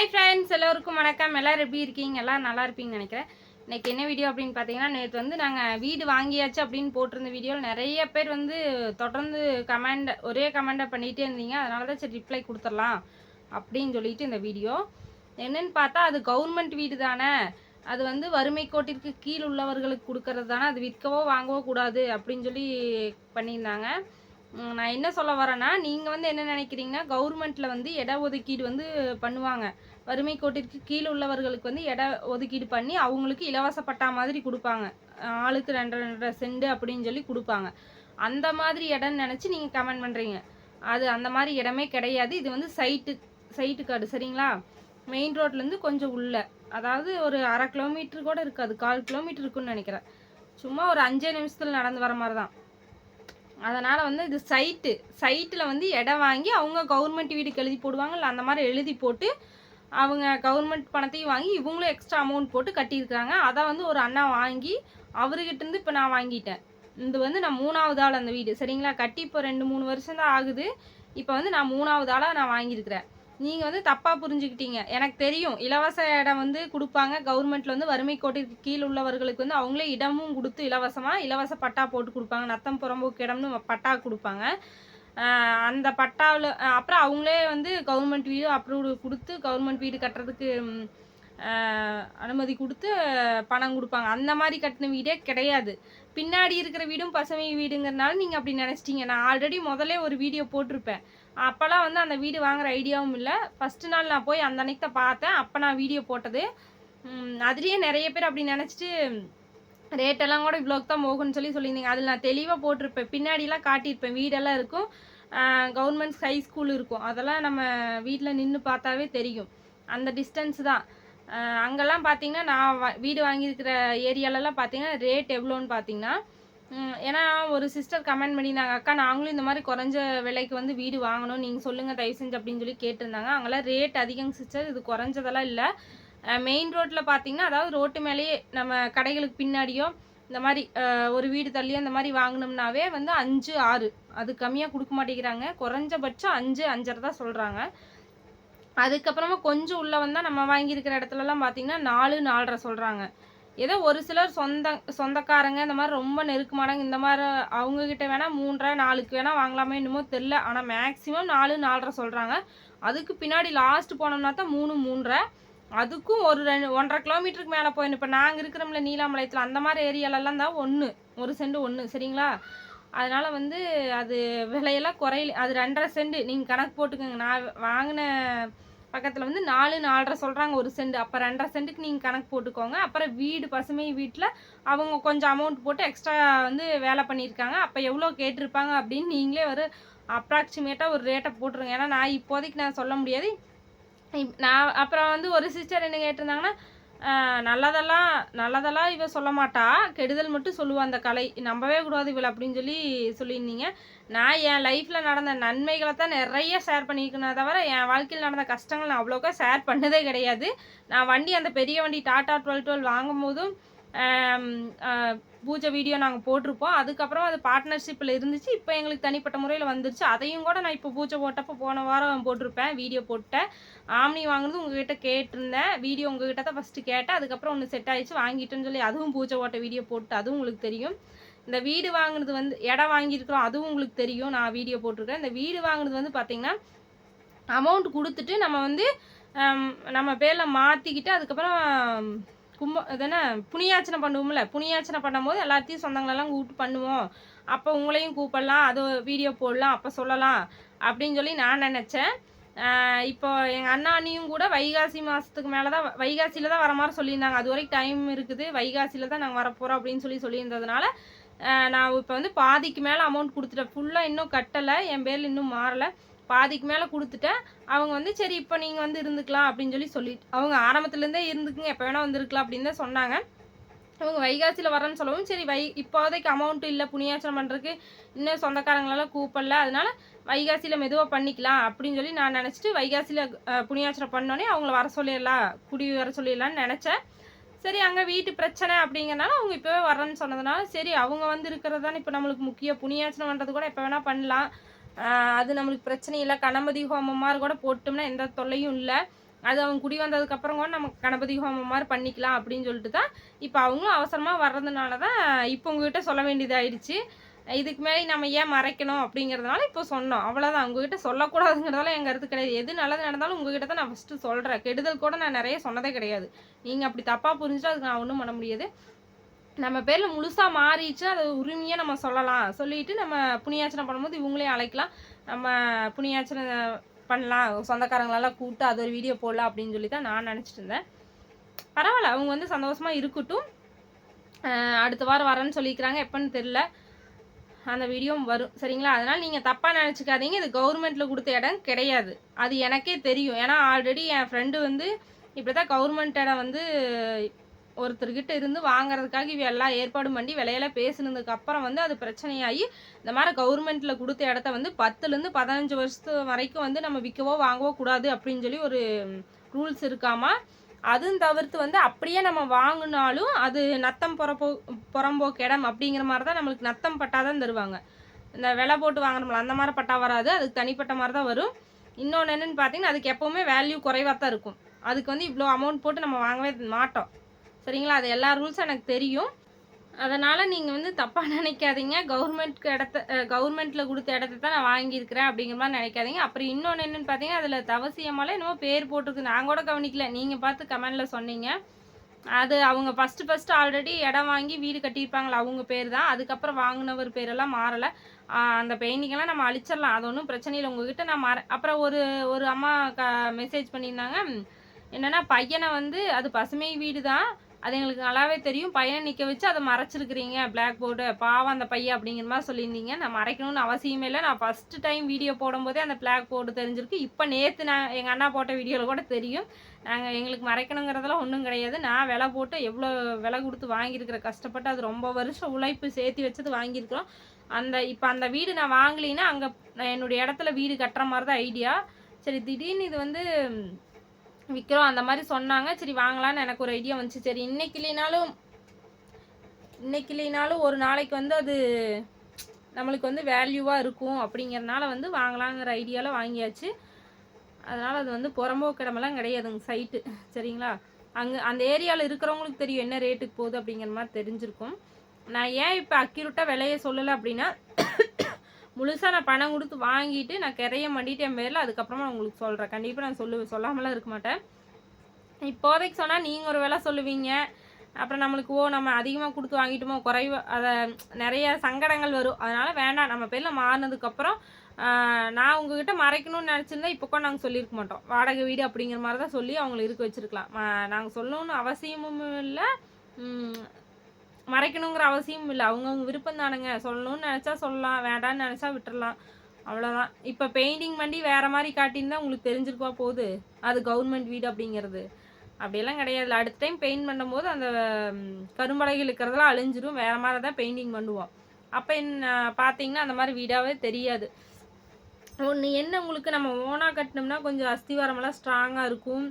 Hi friends எல்லோருக்கும் வணக்கம். எல்லோரும் எப்படி இருக்கீங்க? எல்லாம் நல்லா இருப்பீங்கன்னு நினைக்கிறேன். இன்னைக்கு என்ன வீடியோ அப்படின்னு பார்த்தீங்கன்னா நேற்று வந்து நாங்கள் வீடு வாங்கியாச்சு அப்படின்னு போட்டிருந்த வீடியோவில் நிறைய பேர் வந்து தொடர்ந்து கமெண்ட் ஒரே கமெண்டை பண்ணிகிட்டே இருந்தீங்க. அதனால தான் சரி ரிப்ளை கொடுத்துடலாம் அப்படின்னு சொல்லிட்டு இந்த வீடியோ என்னன்னு பார்த்தா அது கவர்மெண்ட் வீடு தானே. அது வந்து வறுமை கோட்டிற்கு கீழ் உள்ளவர்களுக்கு கொடுக்கறது தானே. அது விற்கவோ வாங்கவோ கூடாது அப்படின்னு சொல்லி பண்ணியிருந்தாங்க. நான் என்ன சொல்ல வரேன்னா நீங்கள் வந்து என்ன நினைக்கிறீங்கன்னா கவர்மெண்ட்டில் வந்து இட ஒதுக்கீடு வந்து பண்ணுவாங்க. வறுமை கோட்டிற்கு கீழே உள்ளவர்களுக்கு வந்து இட ஒதுக்கீடு பண்ணி அவங்களுக்கு இலவச பட்டா மாதிரி கொடுப்பாங்க. ஆளுக்கு ரெண்டரை ரெண்டரை செண்டு அப்படின்னு சொல்லி கொடுப்பாங்க. அந்த மாதிரி இடம்னு நினச்சி நீங்கள் கமெண்ட் பண்ணுறீங்க அது அந்த மாதிரி இடமே கிடையாது. இது வந்து சைட்டு சைட்டு காடு சரிங்களா? மெயின் ரோட்லேருந்து கொஞ்சம் உள்ள. அதாவது ஒரு அரை கிலோமீட்டர் கூட இருக்காது. கால் கிலோமீட்டர் இருக்குன்னு நினைக்கிறேன். சும்மா ஒரு அஞ்சே நிமிஷத்தில் நடந்து வர மாதிரி தான் அதனால் வந்து இது சைட்டு சைட்டில் வந்து இடம் வாங்கி அவங்க கவர்மெண்ட் வீடுக்கு எழுதி போடுவாங்கல்ல அந்த மாதிரி எழுதி போட்டு அவங்க கவர்மெண்ட் பணத்தையும் வாங்கி இவங்களும் எக்ஸ்ட்ரா அமௌண்ட் போட்டு கட்டியிருக்கிறாங்க. அதை வந்து ஒரு அண்ணா வாங்கி அவர்கிட்டருந்து இப்போ நான் வாங்கிட்டேன். இது வந்து நான் மூணாவது ஆள் அந்த வீடு. சரிங்களா? கட்டி இப்போ ரெண்டு மூணு வருஷம் தான் ஆகுது. இப்போ வந்து நான் மூணாவது ஆளாக நான் வாங்கியிருக்கிறேன். நீங்கள் வந்து தப்பாக புரிஞ்சுக்கிட்டீங்க. எனக்கு தெரியும். இலவச இடம் வந்து கொடுப்பாங்க. கவர்மெண்ட்டில் வந்து வறுமை கோட்டிற்கு கீழ் உள்ளவர்களுக்கு வந்து அவங்களே இடமும் கொடுத்து இலவசமாக இலவச பட்டா போட்டு கொடுப்பாங்க. நத்தம் புறம்போக்கு இடம்னு பட்டா கொடுப்பாங்க. அந்த பட்டாவில் அப்புறம் அவங்களே வந்து கவர்மெண்ட் வீடு அப்ரூவ் கொடுத்து கவர்மெண்ட் வீடு கட்டுறதுக்கு அனுமதி கொடுத்து பணம் கொடுப்பாங்க. அந்த மாதிரி கட்டின வீடே கிடையாது. பின்னாடி இருக்கிற வீடும் பசுமை வீடுங்கிறனால நீங்கள் அப்படி நினச்சிட்டீங்க. நான் ஆல்ரெடி முதலே ஒரு வீடியோ போட்டிருப்பேன். அப்போல்லாம் வந்து அந்த வீடு வாங்குற ஐடியாவும் இல்லை. ஃபஸ்ட்டு நாள் நான் போய் அந்த அன்னைக்கு தான் பார்த்தேன். அப்போ நான் வீடியோ போட்டது. அதுலேயே நிறைய பேர் அப்படி நினச்சிட்டு ரேட்டெல்லாம் கூட இவ்வளோக்கு தான் போகும்னு சொல்லி சொல்லியிருந்தீங்க. அதில் நான் தெளிவாக போட்டிருப்பேன். பின்னாடிலாம் காட்டியிருப்பேன். வீடெல்லாம் இருக்கும். கவர்மெண்ட் ஹை ஸ்கூல் இருக்கும். அதெல்லாம் நம்ம வீட்டில் நின்று பார்த்தாவே தெரியும். அந்த டிஸ்டன்ஸ் தான். அங்கெல்லாம் பார்த்தீங்கன்னா நான் வீடு வாங்கியிருக்கிற ஏரியாலலாம் பார்த்தீங்கன்னா ரேட் எவ்வளோன்னு பார்த்தீங்கன்னா ஏன்னா ஒரு சிஸ்டர் கமெண்ட் பண்ணியிருந்தாங்க அக்கா நாங்களும் இந்த மாதிரி குறைஞ்ச விலைக்கு வந்து வீடு வாங்கணும். நீங்கள் சொல்லுங்கள் தயவு செஞ்சு அப்படின்னு சொல்லி கேட்டிருந்தாங்க. அங்கெல்லாம் ரேட் அதிகம் சிஸ்டர் இது குறைஞ்சதெல்லாம் இல்லை. மெயின் ரோட்டில் பார்த்தீங்கன்னா அதாவது ரோட்டு மேலேயே நம்ம கடைகளுக்கு பின்னாடியோ இந்த மாதிரி ஒரு வீடு தள்ளியோ இந்த மாதிரி வாங்கினோம்னாவே வந்து அஞ்சு ஆறு. அது கம்மியாக கொடுக்க மாட்டேங்கிறாங்க. குறைஞ்சபட்சம் அஞ்சு அஞ்சரை தான் சொல்கிறாங்க அதுக்கப்புறமா கொஞ்சம் உள்ளே வந்தால் நம்ம வாங்கியிருக்கிற இடத்துலலாம் பார்த்தீங்கன்னா நாலு நாலரை சொல்கிறாங்க ஏதோ ஒரு சிலர் சொந்த சொந்தக்காரங்க இந்த மாதிரி ரொம்ப நெருக்கமானங்க இந்த மாதிரி அவங்கக்கிட்ட வேணால் மூன்றரை நாலுக்கு வேணால் வாங்கலாமே என்னமோ தெரில ஆனால் மேக்ஸிமம் நாலு நாலரை சொல்கிறாங்க அதுக்கு பின்னாடி லாஸ்ட் போனோம்னா தான் மூணு மூன்றரை. அதுக்கும் ஒரு ரெண்டு ஒன்றரை கிலோமீட்டருக்கு மேலே போயிடும். இப்போ நாங்கள் இருக்கிறோம்ல நீலாமலையத்தில் அந்த மாதிரி ஏரியாலலாம் தான் ஒன்று ஒரு செண்டு ஒன்று சரிங்களா? அதனால் வந்து அது விலையெல்லாம் குறையில. அது ரெண்டரை செண்டு நீங்கள் கணக்கு போட்டுக்கோங்க. நான் வாங்கின பக்கத்தில் வந்து நாலு நாலரை சொல்கிறாங்க ஒரு சென்ட் அப்போ ரெண்டரை சென்ட்டுக்கு நீங்கள் கணக்கு போட்டுக்கோங்க. அப்புறம் வீடு பசுமை வீட்டில் அவங்க கொஞ்சம் அமௌண்ட் போட்டு எக்ஸ்ட்ரா வந்து வேலை பண்ணியிருக்காங்க. அப்போ எவ்வளோ கேட்டிருப்பாங்க அப்படின்னு நீங்களே ஒரு அப்ராக்சிமேட்டாக ஒரு ரேட்டை போட்டுருங்க. ஏன்னா நான் இப்போதைக்கு நான் சொல்ல முடியாது. இப்- நான் அப்புறம் வந்து ஒரு சிஸ்டர் என்ன கேட்டிருந்தாங்கன்னா நல்லதெல்லாம் நல்லதெல்லாம் இவ சொல்ல மாட்டா. கெடுதல் மட்டும் சொல்லுவா அந்த கலை. நம்பவே கூடாது இவள் அப்படின்னு சொல்லி சொல்லியிருந்தீங்க. நான் என் லைஃப்பில் நடந்த நன்மைகளை தான் நிறைய ஷேர் பண்ணியிருக்கேன் தவிர என் வாழ்க்கையில் நடந்த கஷ்டங்கள் நான் அவ்வளோக்கா ஷேர் பண்ணதே கிடையாது. நான் வண்டி அந்த பெரிய வண்டி டாடா டுவெல் டுவெல் வாங்கும் போதும் பூஜை வீடியோ நாங்கள் போட்டிருப்போம். அதுக்கப்புறம் அது பார்ட்னர்ஷிப்பில் இருந்துச்சு. இப்போ எங்களுக்கு தனிப்பட்ட முறையில் வந்துருச்சு. அதையும் கூட நான் இப்போ பூஜை போட்டப்போ போன வாரம் போட்டிருப்பேன். வீடியோ போட்டேன். ஆம்னி வாங்குனது உங்ககிட்ட கேட்டிருந்தேன். வீடியோ உங்ககிட்ட தான் ஃபஸ்ட்டு கேட்டேன். அதுக்கப்புறம் ஒன்று செட் ஆயிடுச்சு. வாங்கிட்டேன்னு சொல்லி அதுவும் பூஜை போட்ட வீடியோ போட்டு அதுவும் உங்களுக்கு தெரியும். இந்த வீடு வாங்கினது வந்து இடம் வாங்கியிருக்கிறோம். அதுவும் உங்களுக்கு தெரியும். நான் வீடியோ போட்டிருக்கேன். இந்த வீடு வாங்கினது வந்து பார்த்திங்கன்னா அமௌண்ட் கொடுத்துட்டு நம்ம வந்து நம்ம பேரில் மாற்றிக்கிட்டு அதுக்கப்புறம் கும்ப இதானே புனியாச்சனை பண்ணுவோம்ல புனியாச்சனை பண்ணும்போது எல்லாத்தையும் சொந்தங்களெல்லாம் கூப்பிட்டு பண்ணுவோம். அப்போ உங்களையும் கூப்பிடலாம் அது வீடியோ போடலாம் அப்போ சொல்லலாம் அப்படின்னு சொல்லி நான் நினச்சேன். இப்போ எங்கள் அண்ணா அண்ணியும் கூட வைகாசி மாதத்துக்கு மேலே தான் வைகாசியில் தான் வர மாதிரி சொல்லியிருந்தாங்க. அது வரைக்கும் டைம் இருக்குது வைகாசியில் தான் நாங்கள் வரப்போகிறோம் அப்படின்னு சொல்லி சொல்லியிருந்ததுனால நான் இப்போ வந்து பாதிக்கு மேலே அமௌண்ட் கொடுத்துட்டேன். ஃபுல்லாக இன்னும் கட்டலை என் பேரில் இன்னும் மாறலை. பாதிக்கு மேலே கொடுத்துட்டேன். அவங்க வந்து சரி இப்போ நீங்கள் வந்து இருந்துக்கலாம் அப்படின்னு சொல்லி சொல்லிட்டு அவங்க ஆரம்பத்துலேருந்தே இருந்துக்குங்க எப்போ வேணால் வந்திருக்கலாம் அப்படின்னு தான் சொன்னாங்க. அவங்க வைகாசியில் வரேன்னு சொல்லவும் சரி வை இப்போதைக்கு அமௌண்ட் இல்லை புனியாச்சனம் பண்ணுறதுக்கு இன்னும் சொந்தக்காரங்களெல்லாம் கூப்பிடல அதனால வைகாசியில் மெதுவாக பண்ணிக்கலாம் அப்படின்னு சொல்லி நான் நினச்சிட்டு வைகாசியில் புனியாச்சனம் பண்ணோன்னே அவங்கள வர சொல்லிடலாம் குடி வர சொல்லிடலான்னு நினச்சேன். சரி அங்கே வீட்டு பிரச்சனை அப்படிங்கிறனால அவங்க இப்போவே வரேன்னு சொன்னதுனால சரி அவங்க வந்து இருக்கிறது தானே இப்போ நம்மளுக்கு முக்கியம் புனியாச்சனம் பண்ணுறது கூட எப்போ வேணால் பண்ணலாம். அது நம்மளுக்கு பிரச்சனை இல்லை கணபதி ஹோமம் மாதிரி கூட போட்டோம்னா எந்த தொல்லையும் இல்லை. அது அவங்க குடி வந்ததுக்கப்புறம் கூட நம்ம கணபதி ஹோமம் மாதிரி பண்ணிக்கலாம் அப்படின்னு சொல்லிட்டு தான் இப்போ அவங்களும் அவசரமாக வர்றதுனால தான் இப்போ உங்ககிட்ட சொல்ல வேண்டியதாயிடுச்சு இதுக்கு மேலே நம்ம ஏன் மறைக்கணும் அப்படிங்கிறதுனால இப்போ சொன்னோம். அவ்வளோதான் உங்ககிட்ட சொல்லக்கூடாதுங்கிறதால எங்கள் கருத்து கிடையாது. எது நல்லது நடந்தாலும் உங்ககிட்ட தான் நான் ஃபஸ்ட்டு சொல்கிறேன் கெடுதல் கூட நான் நிறைய சொன்னதே கிடையாது. நீங்கள் அப்படி தப்பாக புரிஞ்சுட்டு அதுக்கு நான் ஒன்றும் பண்ண முடியாது. நம்ம பேரில் முழுசாக மாறிடுச்சு அதை உரிமையாக நம்ம சொல்லலாம். சொல்லிட்டு நம்ம புண்ணியாச்சனை பண்ணும்போது இவங்களையும் அழைக்கலாம். நம்ம புண்ணியாச்சனை பண்ணலாம். சொந்தக்காரங்களெல்லாம் கூப்பிட்டு அது ஒரு வீடியோ போடலாம் அப்படின்னு சொல்லி தான் நான் நினச்சிட்டு இருந்தேன். பரவாயில்ல அவங்க வந்து சந்தோஷமாக இருக்கட்டும். அடுத்த வாரம் வரேன்னு சொல்லியிருக்கிறாங்க எப்போன்னு தெரில அந்த வீடியோவும் வரும். சரிங்களா? அதனால் நீங்கள் தப்பாக நினச்சிக்காதீங்க. இது கவர்மெண்ட்டில் கொடுத்த இடம் கிடையாது. அது எனக்கே தெரியும். ஏன்னா ஆல்ரெடி என் ஃப்ரெண்டு வந்து இப்படி தான் கவர்மெண்ட் இடம் வந்து ஒருத்தர்கிட்ட இருந்து வாங்குறதுக்காக இவ எல்லாம் ஏற்பாடு பண்ணி விலையெல்லாம் பேசினதுக்கு அப்புறம் வந்து அது பிரச்சனையாகி இந்த மாதிரி கவர்மெண்ட்டில் கொடுத்த இடத்த வந்து பத்துலேருந்து பதினஞ்சு வருஷத்து வரைக்கும் வந்து நம்ம விற்கவோ வாங்கவோ கூடாது அப்படின்னு சொல்லி ஒரு ரூல்ஸ் இருக்காமா? அதுவும் தவிர்த்து வந்து அப்படியே நம்ம வாங்கினாலும் அது நத்தம் புறப்போ புறம்போக்கு இடம் அப்படிங்கிற மாதிரி தான் நம்மளுக்கு நத்தம் பட்டா தான் தருவாங்க. இந்த விலை போட்டு வாங்குறோம்ல அந்த மாதிரி பட்டா வராது. அதுக்கு தனிப்பட்ட மாதிரி தான் வரும். இன்னொன்று என்னென்னு பார்த்தீங்கன்னா அதுக்கு எப்போவுமே வேல்யூ குறைவாக தான் இருக்கும். அதுக்கு வந்து இவ்வளோ அமௌண்ட் போட்டு நம்ம வாங்கவே மாட்டோம். சரிங்களா? அது எல்லா ரூல்ஸும் எனக்கு தெரியும். அதனால் நீங்கள் வந்து தப்பாக நினைக்காதீங்க. கவர்மெண்ட்க்கு இடத்த கவர்மெண்ட்டில் கொடுத்த இடத்த தான் நான் வாங்கியிருக்கிறேன் அப்படிங்கிற மாதிரி நினைக்காதீங்க. அப்புறம் இன்னொன்று என்னென்னு பார்த்தீங்கன்னா அதில் தவசியமால என்னமோ பேர் போட்டிருக்கு. நான் கூட கவனிக்கல. நீங்கள் பார்த்து கமெண்டில் சொன்னீங்க. அது அவங்க ஃபஸ்ட்டு ஃபஸ்ட்டு ஆல்ரெடி இடம் வாங்கி வீடு கட்டியிருப்பாங்களா? அவங்க பேர் தான். அதுக்கப்புறம் வாங்கினவர் பேரெல்லாம் மாறலை. அந்த பெயிண்டிங்கெல்லாம் நம்ம அழிச்சிடலாம். அது ஒன்றும் பிரச்சனை இல்லை. உங்ககிட்ட நான் மாற அப்புறம் ஒரு ஒரு அம்மா க மெசேஜ் பண்ணியிருந்தாங்க. என்னென்னா பையனை வந்து அது பசுமை வீடு தான். அது எங்களுக்கு நல்லாவே தெரியும். பையனை நிற்க வச்சு அதை மறைச்சிருக்கிறீங்க பிளாக் போர்டு பாவம் அந்த பையன் அப்படிங்கிற மாதிரி சொல்லியிருந்தீங்க. நான் மறைக்கணும்னு அவசியமே இல்லை. நான் ஃபஸ்ட்டு டைம் வீடியோ போடும்போதே அந்த பிளாக் போர்டு தெரிஞ்சிருக்கு. இப்போ நேற்று நான் எங்கள் அண்ணா போட்ட வீடியோவில் கூட தெரியும். நாங்கள் எங்களுக்கு மறைக்கணுங்கிறதெல்லாம் ஒன்றும் கிடையாது. நான் விலை போட்டு எவ்வளோ விலை கொடுத்து வாங்கியிருக்கிற கஷ்டப்பட்டு அது ரொம்ப வருஷம் உழைப்பு சேர்த்து வச்சது வாங்கியிருக்கிறோம். அந்த இப்போ அந்த வீடு நான் வாங்கலீன்னா அங்கே என்னுடைய இடத்துல வீடு கட்டுற மாதிரி தான் ஐடியா சரி திடீர்னு இது வந்து விற்கிறோம் அந்த மாதிரி சொன்னாங்க. சரி வாங்கலான்னு எனக்கு ஒரு ஐடியா வந்துச்சு. சரி இன்னைக்கு இல்லைனாலும் இன்னைக்கு இல்லைனாலும் ஒரு நாளைக்கு வந்து அது நம்மளுக்கு வந்து வேல்யூவாக இருக்கும். அப்படிங்கிறனால வந்து வாங்கலாங்கிற ஐடியாவில் வாங்கியாச்சு. அதனால் அது வந்து புறம்போக்கிடமெல்லாம் கிடையாதுங்க சைட்டு சரிங்களா? அங்கே அந்த ஏரியாவில் இருக்கிறவங்களுக்கு தெரியும் என்ன ரேட்டுக்கு போகுது அப்படிங்கிற மாதிரி தெரிஞ்சிருக்கும். நான் ஏன் இப்போ அக்யூரேட்டாக விலையை சொல்லலை அப்படின்னா முழுசாக நான் பணம் கொடுத்து வாங்கிட்டு நான் கிரைய மண்டிட்டு என் பேரில் அதுக்கப்புறமா நான் உங்களுக்கு சொல்கிறேன் கண்டிப்பாக நான் சொல்லு சொல்லாமலாம் இருக்க மாட்டேன். இப்போதைக்கு சொன்னால் நீங்கள் ஒரு வேலை சொல்லுவீங்க. அப்புறம் நம்மளுக்கு ஓ நம்ம அதிகமாக கொடுத்து வாங்கிட்டோமோ குறைவு அதை நிறைய சங்கடங்கள் வரும். அதனால் வேண்டாம் நம்ம பேரில் மாறினதுக்கப்புறம் நான் உங்ககிட்ட மறைக்கணும்னு நினச்சிருந்தா இப்போ கூட நாங்கள் சொல்லியிருக்க மாட்டோம். வாடகை வீடு அப்படிங்கிற மாதிரி தான் சொல்லி அவங்கள இருக்க வச்சுருக்கலாம். நாங்கள் சொல்லணும்னு அவசியமும் இல்லை. மறைக்கணுங்கிற அவசியம் இல்லை. அவங்கவுங்க விருப்பம் தானுங்க. சொல்லணும்னு நினச்சா சொல்லலாம் வேண்டாம்னு நினச்சா விட்டுறலாம். அவ்வளோதான் இப்போ பெயிண்டிங் பண்ணி வேறு மாதிரி காட்டியிருந்தா உங்களுக்கு தெரிஞ்சிருக்கா போகுது அது கவர்மெண்ட் வீடு அப்படிங்கிறது. அப்படியெல்லாம் கிடையாது அடுத்த டைம் பெயிண்ட் பண்ணும்போது அந்த ம், இருக்கிறதெல்லாம் அழிஞ்சிரும். வேறு மாதிரி தான் பெயிண்டிங் பண்ணுவோம். அப்போ என்ன பார்த்தீங்கன்னா அந்த மாதிரி வீடாகவே தெரியாது. ஒன்று என்ன உங்களுக்கு நம்ம ஓனாக கட்டினோம்னா கொஞ்சம் அஸ்திவாரமெல்லாம் ஸ்ட்ராங்காக இருக்கும்.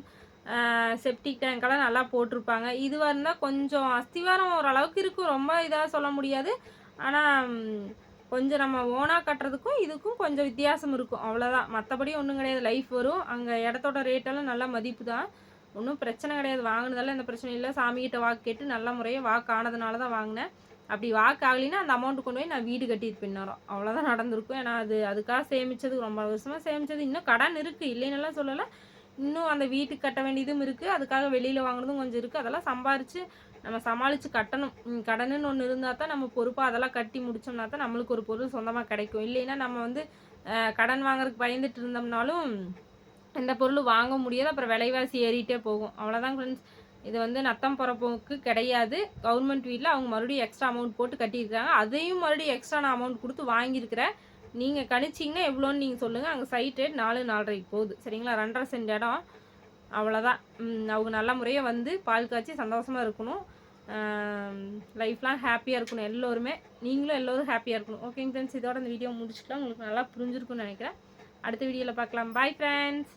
செப்டிக் டேங்கெல்லாம் நல்லா போட்டிருப்பாங்க. இதுவாக இருந்தால் கொஞ்சம் அஸ்திவாரம் ஓரளவுக்கு இருக்கும். ரொம்ப இதாக சொல்ல முடியாது. ஆனால் கொஞ்சம் நம்ம ஓனாக கட்டுறதுக்கும் இதுக்கும் கொஞ்சம் வித்தியாசம் இருக்கும். அவ்வளோதான் மற்றபடி ஒன்றும் கிடையாது. லைஃப் வரும். அங்கே இடத்தோட ரேட்டெல்லாம் நல்லா மதிப்பு தான் ஒன்றும் பிரச்சனை கிடையாது. வாங்கினதெல்லாம் எந்த பிரச்சனையும் இல்லை. சாமிகிட்ட வாக்கு கேட்டு நல்ல முறையாக வாக்கு ஆனதுனால தான் வாங்கினேன். அப்படி வாக்கு ஆகலைன்னா அந்த அமௌண்ட் கொண்டு போய் நான் வீடு கட்டிட்டு பின்னரோம் அவ்வளோதான் நடந்திருக்கும். ஏன்னா அது அதுக்காக சேமித்தது ரொம்ப வருஷமாக சேமித்தது இன்னும் கடன் இருக்குது இல்லைன்னெல்லாம் சொல்லலை. இன்னும் அந்த வீட்டுக்கு கட்ட வேண்டியதும் இருக்குது அதுக்காக வெளியில் வாங்கினதும் கொஞ்சம் இருக்குது அதெல்லாம் சம்பாரித்து நம்ம சமாளித்து கட்டணும். கடனுன்னு ஒன்று இருந்தால் தான் நம்ம பொறுப்பாக அதெல்லாம் கட்டி முடிச்சோம்னா தான் நம்மளுக்கு ஒரு பொருள் சொந்தமாக கிடைக்கும். இல்லைன்னா நம்ம வந்து கடன் வாங்குறதுக்கு பயந்துட்டு இருந்தோம்னாலும் எந்த பொருளும் வாங்க முடியாது. அப்புறம் விலைவாசி ஏறிட்டே போகும். அவ்வளோதான் ஃப்ரெண்ட்ஸ் இது வந்து நத்தம் பிறப்போக்கு கிடையாது. கவர்மெண்ட் வீட்டில் அவங்க மறுபடியும் எக்ஸ்ட்ரா அமௌண்ட் போட்டு கட்டியிருக்காங்க. அதையும் மறுபடியும் எக்ஸ்ட்ரா நான் அமௌண்ட் கொடுத்து வாங்கியிருக்கிறேன் நீங்கள் கணிச்சிங்கன்னா எவ்வளோன்னு நீங்கள் சொல்லுங்கள் அங்கே சைட் ரேட் நாலு நாலரைக்கு போகுது. சரிங்களா? ரெண்டரை சென்ட் இடம். அவ்வளோதான் அவங்க நல்ல முறையாக வந்து பால் காய்ச்சி சந்தோஷமாக இருக்கணும். லைஃப்லாம் ஹாப்பியாக இருக்கணும். எல்லோருமே நீங்களும் எல்லோரும் ஹாப்பியாக இருக்கணும். ஓகேங்க ஃப்ரெண்ட்ஸ் இதோட இந்த வீடியோ முடிச்சுக்கலாம். உங்களுக்கு நல்லா புரிஞ்சிருக்கும்னு நினைக்கிறேன். அடுத்த வீடியோவில் பார்க்கலாம். Bye friends